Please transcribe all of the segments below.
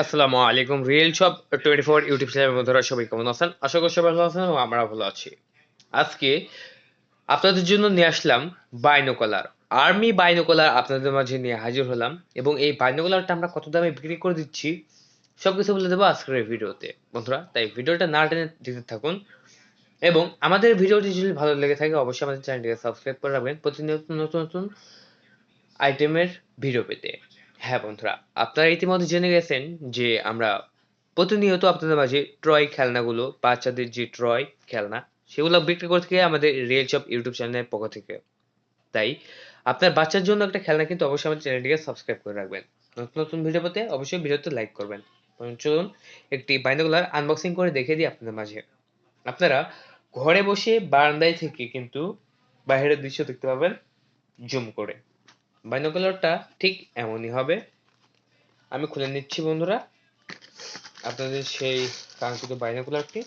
আসসালামু আলাইকুম real shop twenty four YouTube চ্যানেলের বন্ধুরা, সবাই কেমন আছেন? আশা করি সবাই ভালো আছেন এবং আমরা ভালো আছি। আজকে আপনাদের জন্য নিয়ে আসলাম বাইনোকলার আর্মি বাইনোকলার আপনাদের মাঝে নিয়ে হাজির হলাম এবং এই বাইনোকলারটা আমরা কত দামে বিক্রি করে দিচ্ছি সব কিছু বলে দেবো আজকের এই ভিডিওতে। বন্ধুরা, তাই ভিডিওটা না টেনে দিতে থাকুন এবং আমাদের ভিডিওটি যদি ভালো লেগে থাকে, অবশ্যই আমাদের চ্যানেলটিকে সাবস্ক্রাইব করে রাখবেন প্রতিনিয়ত নতুন নতুন আইটেমের ভিডিও পেতে। হ্যাঁ বন্ধুরা, আপনারা ইতিমধ্যে জেনে গেছেন যে আমরা প্রতিনিয়ত আপনাদের মাঝে ট্রয় খেলনাগুলো, বাচ্চাদের যে ট্রয় খেলনা, সেগুলো বিক্রি করতে গিয়ে আমাদের রিয়েল শপ ইউটিউব চ্যানেলের পক্ষ থেকে। তাই আপনার বাচ্চার জন্য একটা খেলনা কিন্তু অবশ্যই আমাদের চ্যানেলটিকে সাবস্ক্রাইব করে রাখবেন। নতুন নতুন ভিডিও পেতে অবশ্যই ভিডিওতে লাইক করবেন। চলুন একটি বাইনোকুলার আনবক্সিং করে দেখে দিই আপনাদের মাঝে। আপনারা ঘরে বসে বারান্দায় থেকে কিন্তু বাইরের দৃশ্য দেখতে পাবেন, জুম করে। বাইনোকুলারটা ঠিক এমনই হবে। আমি খুলে নিচ্ছি বন্ধুরা। আপনাদের সেই কাঙ্ক্ষিত বাইনোকুলারটি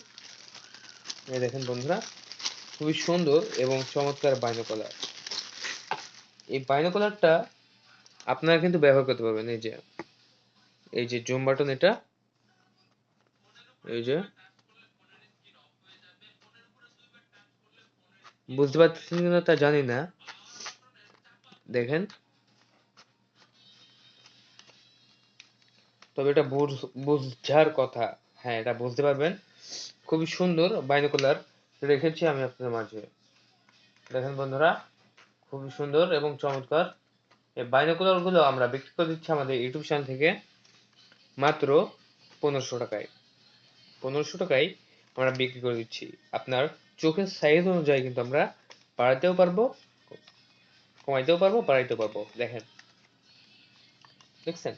দেখেন বন্ধুরা, খুবই সুন্দর এবং চমৎকার বাইনোকুলার এই বাইনোকুলারটা আপনারা কিন্তু ব্যবহার করতে পারবেন, এই যে এই যে জুম বাটন এটা, এই যে, বুঝতে পারছেন কিনা তা জানি না। দেখেন তবে এটা বুঝ- বুঝার কথা। হ্যাঁ এটা বুঝতে পারবেন। খুবই সুন্দর বাইনোকুলার। রেখেছি আমি আপনাদের মাঝে। দেখেন বন্ধুরা, খুবই সুন্দর এবং চমৎকার। এই বাইনোকুলারগুলো আমরা বিক্রি করে দিচ্ছি আমাদের ইউটিউব চ্যানেল থেকে মাত্র পনেরোশো টাকায়। পনেরোশো টাকায় আমরা বিক্রি করে দিচ্ছি। আপনার চোখের সাইজ অনুযায়ী কিন্তু আমরা বাড়াতেও পারব, কমাইতেও পারব, বাড়াইতেও পারব। দেখেন। দেখছেন?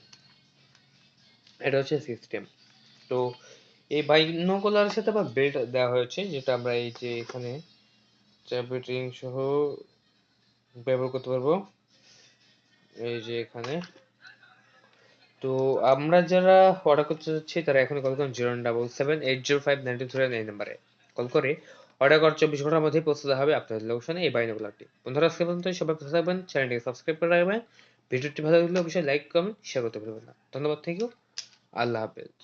এটা হচ্ছে সিস্টেম তো এই বাইনোকুলারের সাথে আবার বেল্ট দেওয়া হয়েছে, যেটা আমরা এই যে এখানে চ্যাপিটিং সহ ব্যবহার করতে পারব। এই যে এখানে। তো আমরা যারা অর্ডার করতে চাচ্ছি তারা এখনই কল করুন zero double seven eight zero five nine three এই নাম্বারে কল করে অর্ডার করার চব্বিশ ঘণ্টার মধ্যেই পৌঁছে দেওয়া হবে আপনাদের লোকেশনে এই বাইনোকুলারটি বন্ধুরা আজকে পর্যন্ত সবাই ভালো থাকবেন। চ্যানেলটিকে সাবস্ক্রাইব করে রাখবেন। ভিডিওটি ভালো লাগলে অবশ্যই লাইক কমেন্ট শেয়ার করতে ভুলবেন না। ধন্যবাদ। থ্যাংক ইউ আল্লাহ হাফেজ